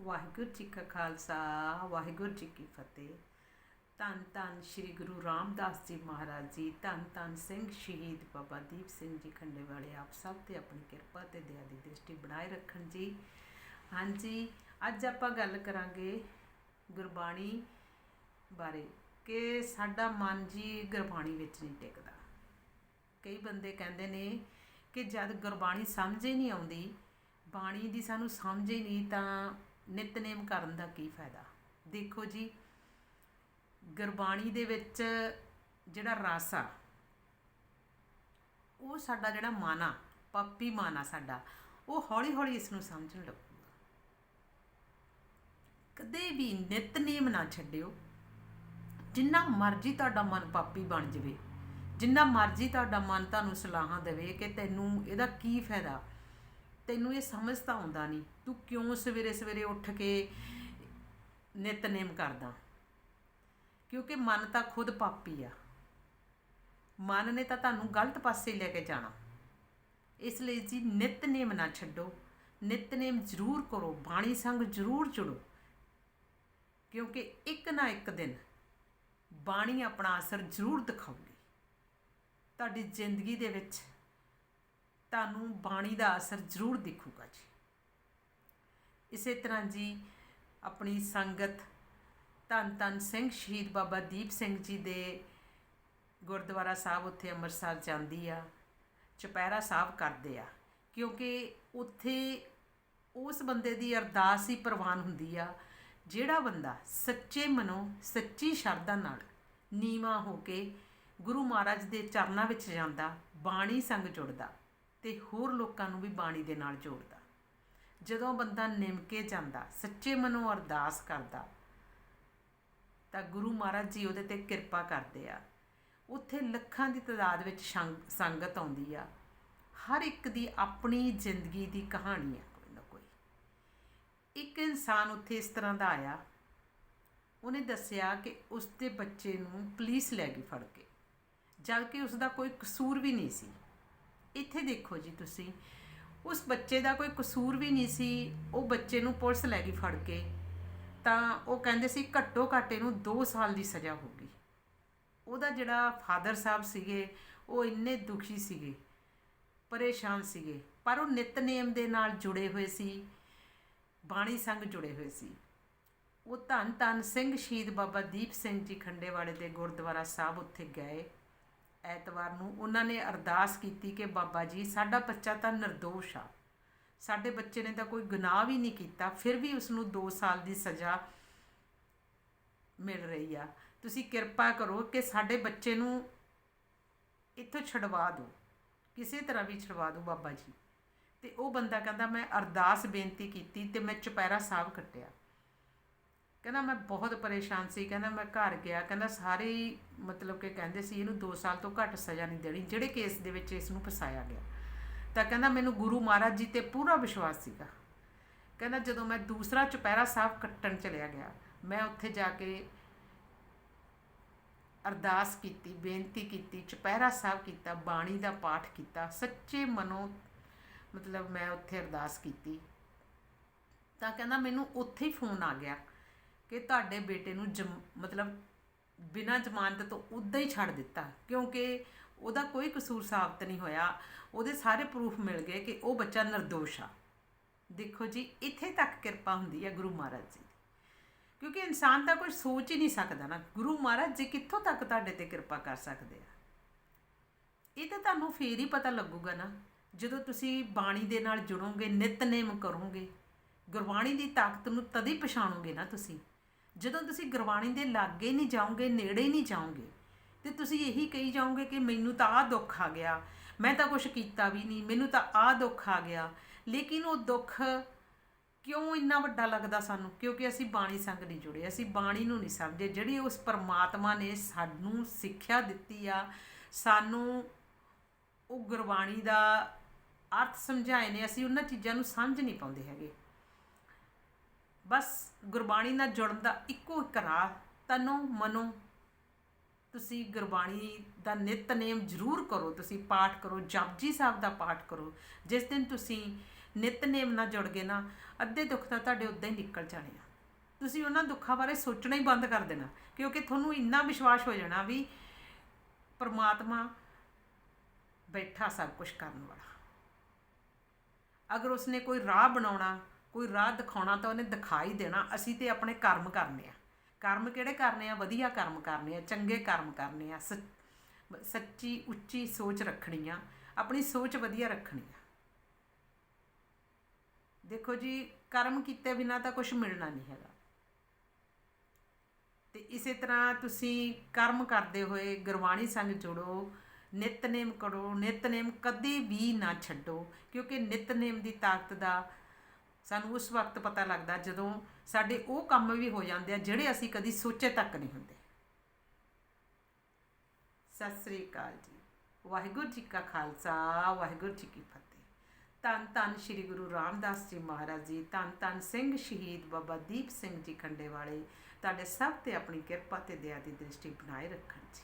ਵਾਹਿਗੁਰੂ ਜੀ ਕਾ ਖਾਲਸਾ, ਵਾਹਿਗੁਰੂ ਜੀ ਕੀ ਫਤਿਹ। ਧੰਨ ਧੰਨ ਸ੍ਰੀ ਗੁਰੂ ਰਾਮਦਾਸ ਜੀ ਮਹਾਰਾਜ ਜੀ, ਧੰਨ ਧੰਨ ਸਿੰਘ ਸ਼ਹੀਦ ਬਾਬਾ ਦੀਪ ਸਿੰਘ ਜੀ ਖੰਡੇ ਵਾਲੇ, ਆਪ ਸਭ ਤੇ ਆਪਣੀ ਕਿਰਪਾ ਤੇ ਦਇਆ ਦੀ ਦ੍ਰਿਸ਼ਟੀ ਬਣਾਏ ਰੱਖਣ ਜੀ। ਹਾਂਜੀ, ਅੱਜ ਆਪਾਂ ਗੱਲ ਕਰਾਂਗੇ ਗੁਰਬਾਣੀ ਬਾਰੇ ਕਿ ਸਾਡਾ ਮਨ ਜੀ ਗੁਰਬਾਣੀ ਵਿੱਚ ਨਹੀਂ ਟਿਕਦਾ। ਕਈ ਬੰਦੇ ਕਹਿੰਦੇ ਨੇ ਕਿ ਜਦ ਗੁਰਬਾਣੀ ਸਮਝ ਹੀ ਨਹੀਂ ਆਉਂਦੀ, ਬਾਣੀ ਦੀ ਸਾਨੂੰ ਸਮਝ ਹੀ ਨਹੀਂ, ਤਾਂ ਨਿਤਨੇਮ ਕਰਨ ਦਾ ਕੀ ਫਾਇਦਾ? ਦੇਖੋ ਜੀ, ਗੁਰਬਾਣੀ ਦੇ ਵਿੱਚ ਜਿਹੜਾ ਰਸ ਆ, ਉਹ ਸਾਡਾ ਜਿਹੜਾ ਮਨ ਆ, ਪਾਪੀ ਮਨ ਆ ਸਾਡਾ, ਉਹ ਹੌਲੀ ਹੌਲੀ ਇਸ ਨੂੰ ਸਮਝਣ ਲੱਗੂਗਾ। ਕਦੇ ਵੀ ਨਿਤਨੇਮ ਨਾ ਛੱਡਿਓ। ਜਿੰਨਾ ਮਰਜ਼ੀ ਤੁਹਾਡਾ ਮਨ ਪਾਪੀ ਬਣ ਜਾਵੇ, ਜਿੰਨਾ ਮਰਜ਼ੀ ਤੁਹਾਡਾ ਮਨ ਤੁਹਾਨੂੰ ਸਲਾਹਾਂ ਦੇਵੇ ਕਿ ਤੈਨੂੰ ਇਹਦਾ ਕੀ ਫਾਇਦਾ? ਤੈਨੂੰ ਇਹ ਸਮਝ ਤਾਂ ਆਉਂਦਾ ਨਹੀਂ। ਤੂੰ ਕਿਉਂ ਸਵੇਰੇ ਸਵੇਰੇ ਉੱਠ ਕੇ ਨਿਤਨੇਮ ਕਰਦਾ? ਕਿਉਂਕਿ ਮਨ ਤਾਂ ਖੁਦ ਪਾਪੀ ਆ। ਮਨ ਨੇ ਤਾਂ ਤੁਹਾਨੂੰ ਗਲਤ ਪਾਸੇ ਲੈ ਕੇ ਜਾਣਾ। ਇਸ ਲਈ ਜੀ ਨਿਤਨੇਮ ਨਾ ਛੱਡੋ। ਨਿਤਨੇਮ ਜ਼ਰੂਰ ਕਰੋ। ਬਾਣੀ ਸੰਗ ਜ਼ਰੂਰ ਜੁੜੋ ਕਿਉਂਕਿ ਇੱਕ ਨਾ ਇੱਕ ਦਿਨ ਬਾਣੀ ਆਪਣਾ ਅਸਰ ਜ਼ਰੂਰ ਦਿਖਾਊਗੀ। ਤੁਹਾਡੀ ਜ਼ਿੰਦਗੀ ਦੇ ਵਿੱਚ ਤੁਹਾਨੂੰ ਬਾਣੀ ਦਾ ਅਸਰ ਜ਼ਰੂਰ ਦਿਖੂਗਾ ਜੀ। ਇਸੇ ਤਰ੍ਹਾਂ ਜੀ, ਆਪਣੀ ਸੰਗਤ ਧੰਨ ਧੰਨ ਸਿੰਘ ਸ਼ਹੀਦ ਬਾਬਾ ਦੀਪ ਸਿੰਘ ਜੀ ਦੇ ਗੁਰਦੁਆਰਾ ਸਾਹਿਬ ਉੱਥੇ ਅੰਮ੍ਰਿਤਸਰ ਜਾਂਦੀ ਆ, ਚੁਪਹਿਰਾ ਸਾਹਿਬ ਕਰਦੇ ਆ, ਕਿਉਂਕਿ ਉੱਥੇ ਉਸ ਬੰਦੇ ਦੀ ਅਰਦਾਸ ਹੀ ਪ੍ਰਵਾਨ ਹੁੰਦੀ ਆ, ਜਿਹੜਾ ਬੰਦਾ ਸੱਚੇ ਮਨੋਂ ਸੱਚੀ ਸ਼ਰਧਾ ਨਾਲ ਨੀਵਾ ਹੋ ਕੇ ਗੁਰੂ ਮਹਾਰਾਜ ਦੇ ਚਰਨਾਂ ਵਿੱਚ ਜਾਂਦਾ, ਬਾਣੀ ਸੰਗ ਜੁੜਦਾ ਤੇ ਹੋਰ ਲੋਕਾਂ ਨੂੰ ਵੀ ਬਾਣੀ ਦੇ ਨਾਲ ਜੋੜਦਾ। ਜਦੋਂ ਬੰਦਾ ਨਿਮ ਕੇ ਜਾਂਦਾ, ਸੱਚੇ ਮਨੋਂ ਅਰਦਾਸ ਕਰਦਾ, ਤਾਂ ਗੁਰੂ ਮਹਾਰਾਜ ਜੀ ਉਹਦੇ ਤੇ ਕਿਰਪਾ ਕਰਦੇ ਆ। ਉੱਥੇ ਲੱਖਾਂ ਦੀ ਤਾਦਾਦ ਵਿੱਚ ਸ਼ੰਗ- ਸੰਗਤ ਆਉਂਦੀ ਆ। ਹਰ ਇੱਕ ਦੀ ਆਪਣੀ ਜ਼ਿੰਦਗੀ ਦੀ ਕਹਾਣੀ ਆ, ਕੋਈ ਨਾ ਕੋਈ। ਇੱਕ ਇਨਸਾਨ ਉੱਥੇ ਇਸ ਤਰ੍ਹਾਂ ਦਾ ਆਇਆ, ਉਹਨੇ ਦੱਸਿਆ ਕਿ ਉਸ ਦੇ ਬੱਚੇ ਨੂੰ ਪੁਲਿਸ ਲੈ ਗਈ ਫੜ ਕੇ, ਜਦ ਕਿ ਉਸ ਦਾ ਕੋਈ ਕਸੂਰ ਵੀ ਨਹੀਂ ਸੀ। ਇੱਥੇ ਦੇਖੋ ਜੀ ਤੁਸੀਂ। ਉਸ ਬੱਚੇ ਦਾ ਕੋਈ ਕਸੂਰ ਵੀ ਨਹੀਂ ਸੀ, ਉਹ ਬੱਚੇ ਨੂੰ ਪੁਲਿਸ ਲੈ ਗਈ ਫੜ ਕੇ। ਤਾਂ ਉਹ ਕਹਿੰਦੇ ਸੀ ਘੱਟੋ ਘੱਟ ਇਹਨੂੰ 2 ਸਾਲ ਦੀ ਸਜ਼ਾ ਹੋਗੀ ਉਹਦਾ ਜਿਹੜਾ ਫਾਦਰ ਸਾਹਿਬ ਸੀਗੇ, ਉਹ ਇੰਨੇ ਦੁਖੀ ਸੀਗੇ, ਪਰੇਸ਼ਾਨ ਸੀਗੇ। ਪਰ ਉਹ ਨਿਤਨੇਮ ਦੇ ਨਾਲ ਜੁੜੇ ਹੋਏ ਸੀ, ਬਾਣੀ ਸੰਗ ਜੁੜੇ ਹੋਏ ਸੀ। ਉਹ ਧੰਨ ਧੰਨ ਸਿੰਘ ਸ਼ਹੀਦ ਬਾਬਾ ਦੀਪ ਸਿੰਘ ਜੀ ਖੰਡੇਵਾਲੇ ਦੇ ਗੁਰਦੁਆਰਾ ਸਾਹਿਬ ਉੱਥੇ ਗਏ। ਐਤਵਾਰ ਨੂੰ ਉਹਨਾਂ ਨੇ ਅਰਦਾਸ ਕੀਤੀ ਕਿ ਬਾਬਾ ਜੀ, ਸਾਡਾ ਬੱਚਾ ਤਾਂ નિર્ਦੋਸ਼ ਆ। ਸਾਡੇ ਬੱਚੇ ਨੇ ਤਾਂ ਕੋਈ ਗੁਨਾਹ ਵੀ ਨਹੀਂ ਕੀਤਾ, ਫਿਰ ਵੀ ਉਸ ਨੂੰ 2 ਸਾਲ ਦੀ ਸਜ਼ਾ ਮਿਲ ਰਹੀ ਆ। ਤੁਸੀਂ ਕਿਰਪਾ ਕਰੋ ਕਿ ਸਾਡੇ ਬੱਚੇ ਨੂੰ ਇੱਥੋਂ ਛਡਵਾ ਦਿਓ। ਕਿਸੇ ਤਰ੍ਹਾਂ ਵੀ ਛਡਵਾ ਦਿਓ ਬਾਬਾ ਜੀ। ਤੇ ਉਹ ਬੰਦਾ ਕਹਿੰਦਾ, ਮੈਂ ਅਰਦਾਸ ਬੇਨਤੀ ਕੀਤੀ ਤੇ ਮੈਂ ਚੁਪਹਿਰਾ ਸਾਹਿਬ ਕੱਟਿਆ। ਕਹਿੰਦਾ ਮੈਂ ਬਹੁਤ ਪਰੇਸ਼ਾਨ ਸੀ, ਕਹਿੰਦਾ ਮੈਂ ਘਰ ਗਿਆ, ਕਹਿੰਦਾ ਸਾਰੇ ਮਤਲਬ ਕਿ ਕਹਿੰਦੇ ਸੀ ਇਹਨੂੰ 2 ਸਾਲ ਤੋਂ ਘੱਟ ਸਜ਼ਾ ਨਹੀਂ ਦੇਣੀ, ਜਿਹੜੇ ਕੇਸ ਦੇ ਵਿੱਚ ਇਸ ਨੂੰ ਫਸਾਇਆ ਗਿਆ। ਤਾਂ ਕਹਿੰਦਾ ਮੈਨੂੰ ਗੁਰੂ ਮਹਾਰਾਜ ਜੀ ਤੇ ਪੂਰਾ ਵਿਸ਼ਵਾਸ ਸੀਗਾ। ਕਹਿੰਦਾ ਜਦੋਂ ਮੈਂ ਦੂਸਰਾ ਚੁਪਹਿਰਾ ਸਾਹਿਬ ਕੱਟਣ ਚਲਿਆ ਗਿਆ, ਮੈਂ ਉੱਥੇ ਜਾ ਕੇ ਅਰਦਾਸ ਕੀਤੀ, ਬੇਨਤੀ ਕੀਤੀ, ਚੁਪਹਿਰਾ ਸਾਹਿਬ ਕੀਤਾ, ਬਾਣੀ ਦਾ ਪਾਠ ਕੀਤਾ, ਸੱਚੇ ਮਨੋਂ ਮਤਲਬ ਮੈਂ ਉੱਥੇ ਅਰਦਾਸ ਕੀਤੀ। ਤਾਂ ਕਹਿੰਦਾ ਮੈਨੂੰ ਉੱਥੇ ਹੀ ਫੋਨ ਆ ਗਿਆ। ਕਿ ਤੁਹਾਡੇ ਬੇਟੇ ਨੂੰ ਜਮ- ਮਤਲਬ ਬਿਨਾਂ ਜ਼ਮਾਨਤ ਤੋਂ ਉਦਾਂ ਹੀ ਛੱਡ ਦਿੱਤਾ, ਕਿਉਂਕਿ ਉਹਦਾ ਕੋਈ ਕਸੂਰ ਸਾਬਤ ਨਹੀਂ ਹੋਇਆ। ਉਹਦੇ ਸਾਰੇ ਪ੍ਰੂਫ ਮਿਲ ਗਏ ਕਿ ਉਹ ਬੱਚਾ નિર્ਦੋਸ਼ ਆ। ਦੇਖੋ ਜੀ, ਇੱਥੇ ਤੱਕ ਕਿਰਪਾ ਹੁੰਦੀ ਹੈ ਗੁਰੂ ਮਹਾਰਾਜ ਜੀ ਦੀ। ਕਿਉਂਕਿ ਇਨਸਾਨ ਤਾਂ ਕੋਈ ਸੋਚ ਹੀ ਨਹੀਂ ਸਕਦਾ ਨਾ। ਗੁਰੂ ਮਹਾਰਾਜ ਜੀ ਕਿੱਥੋਂ ਤੱਕ ਤੁਹਾਡੇ ਤੇ ਕਿਰਪਾ ਕਰ ਸਕਦੇ ਆ? ਇਹ ਤਾਂ ਤੁਹਾਨੂੰ ਫੇਰ ਹੀ ਪਤਾ ਲੱਗੂਗਾ ਨਾ। ਜਦੋਂ ਤੁਸੀਂ ਬਾਣੀ ਦੇ ਨਾਲ ਜੁੜੋਗੇ, ਨਿਤਨੇਮ ਕਰੋਗੇ, ਗੁਰਬਾਣੀ ਦੀ ਤਾਕਤ ਨੂੰ ਤਦ ਹੀ ਪਛਾਣੋਗੇ ਨਾ ਤੁਸੀਂ। ਜਦੋਂ ਤੁਸੀਂ ਗੁਰਬਾਣੀ ਦੇ ਲਾਗੇ ਨਹੀਂ ਜਾਓਗੇ, ਨੇੜੇ ਨਹੀਂ ਜਾਓਗੇ, ਤੇ ਤੁਸੀਂ ਇਹੀ ਕਹੀ ਜਾਓਗੇ ਕਿ ਮੈਨੂੰ ਤਾਂ ਆਹ ਦੁੱਖ ਆ ਗਿਆ, ਮੈਂ ਤਾਂ ਕੁਝ ਕੀਤਾ ਵੀ ਨਹੀਂ, ਮੈਨੂੰ ਤਾਂ ਆਹ ਦੁੱਖ ਆ ਗਿਆ। ਲੇਕਿਨ ਉਹ ਦੁੱਖ ਕਿਉਂ ਇੰਨਾ ਵੱਡਾ ਲੱਗਦਾ ਸਾਨੂੰ? ਕਿਉਂਕਿ ਅਸੀਂ ਬਾਣੀ ਸੰਗ ਨਹੀਂ ਜੁੜੇ, ਅਸੀਂ ਬਾਣੀ ਨੂੰ ਨਹੀਂ ਸਮਝੇ। ਜਿਹੜੀ ਉਸ ਪਰਮਾਤਮਾ ਨੇ ਸਾਨੂੰ ਸਿੱਖਿਆ ਦਿੱਤੀ ਆ, ਸਾਨੂੰ ਉਹ ਗੁਰਬਾਣੀ ਦਾ ਅਰਥ ਸਮਝਾਏ ਨੇ, ਅਸੀਂ ਉਹਨਾਂ ਚੀਜ਼ਾਂ ਨੂੰ ਸਮਝ ਨਹੀਂ ਪਾਉਂਦੇ ਹੈਗੇ। ਬਸ ਗੁਰਬਾਣੀ ਨਾਲ ਜੁੜਨ ਦਾ ਇੱਕੋ ਇੱਕ ਰਾਹ, ਤਨੋਂ ਮਨੋਂ। ਤੁਸੀਂ ਗੁਰਬਾਣੀ ਦਾ ਨਿਤਨੇਮ ਜ਼ਰੂਰ ਕਰੋ, ਤੁਸੀਂ ਪਾਠ ਕਰੋ, ਜਪਜੀ ਸਾਹਿਬ ਦਾ ਪਾਠ ਕਰੋ। ਜਿਸ ਦਿਨ ਤੁਸੀਂ ਨਿਤਨੇਮ ਨਾਲ ਜੁੜ ਗਏ ਨਾ, ਅੱਧੇ ਦੁੱਖ ਤਾਂ ਤੁਹਾਡੇ ਉਦਾਂ ਹੀ ਨਿਕਲ ਜਾਣੇ ਆ। ਤੁਸੀਂ ਉਹਨਾਂ ਦੁੱਖਾਂ ਬਾਰੇ ਸੋਚਣਾ ਹੀ ਬੰਦ ਕਰ ਦੇਣਾ, ਕਿਉਂਕਿ ਤੁਹਾਨੂੰ ਇੰਨਾ ਵਿਸ਼ਵਾਸ ਹੋ ਜਾਣਾ ਵੀ ਪਰਮਾਤਮਾ ਬੈਠਾ ਸਭ ਕੁਝ ਕਰਨ ਵਾਲਾ। ਅਗਰ ਉਸਨੇ ਕੋਈ ਰਾਹ ਬਣਾਉਣਾ ਕੋਈ ਰਾਹ ਦਿਖਾਉਣਾ ਤਾਂ ਉਹਨੇ ਦਿਖਾ ਹੀ ਦੇਣਾ, ਅਸੀਂ ਤੇ ਆਪਣੇ ਕਰਮ ਕਰਨੇ ਆ। ਕਰਮ ਕਿਹੜੇ ਕਰਨੇ ਆ? ਵਧੀਆ ਕਰਮ ਕਰਨੇ ਆ, ਚੰਗੇ ਕਰਮ ਕਰਨੇ ਆ, ਸੱਚੀ ਉੱਚੀ ਸੋਚ ਰੱਖਣੀ ਆ, ਆਪਣੀ ਸੋਚ ਵਧੀਆ ਰੱਖਣੀ ਆ। ਦੇਖੋ ਜੀ, ਕਰਮ ਕੀਤੇ ਬਿਨਾ ਤਾਂ ਕੁਝ ਮਿਲਣਾ ਨਹੀਂ ਹੈਗਾ। ਤੇ ਇਸੇ ਤਰ੍ਹਾਂ ਤੁਸੀਂ ਕਰਮ ਕਰਦੇ ਹੋਏ ਗੁਰਬਾਣੀ ਸੰਗ ਜੁੜੋ, ਨਿਤਨੇਮ ਕਰੋ, ਨਿਤਨੇਮ ਕਦੇ ਵੀ ਨਾ ਛੱਡੋ, ਕਿਉਂਕਿ ਨਿਤਨੇਮ ਦੀ ਤਾਕਤ ਦਾ ਸਾਨੂੰ ਉਸ ਵਕਤ ਪਤਾ ਲੱਗਦਾ ਜਦੋਂ ਸਾਡੇ ਉਹ ਕੰਮ ਵੀ ਹੋ ਜਾਂਦੇ ਆ ਜਿਹੜੇ ਅਸੀਂ ਕਦੀ ਸੋਚੇ ਤੱਕ ਨਹੀਂ ਹੁੰਦੇ। ਸਤਿ ਸ੍ਰੀ ਅਕਾਲ ਜੀ। ਵਾਹਿਗੁਰੂ ਜੀ ਕਾ ਖਾਲਸਾ, ਵਾਹਿਗੁਰੂ ਜੀ ਕੀ ਫਤਿਹ। ਧੰਨ ਧੰਨ ਸ੍ਰੀ ਗੁਰੂ ਰਾਮਦਾਸ ਜੀ ਮਹਾਰਾਜ ਜੀ, ਧੰਨ ਧੰਨ ਸਿੰਘ ਸ਼ਹੀਦ ਬਾਬਾ ਦੀਪ ਸਿੰਘ ਜੀ ਖੰਡੇ ਵਾਲੇ ਤੁਹਾਡੇ ਸਭ ਤੇ ਆਪਣੀ ਕਿਰਪਾ ਤੇ ਦਇਆ ਦੀ ਦ੍ਰਿਸ਼ਟੀ ਬਣਾਏ ਰੱਖਣ ਜੀ।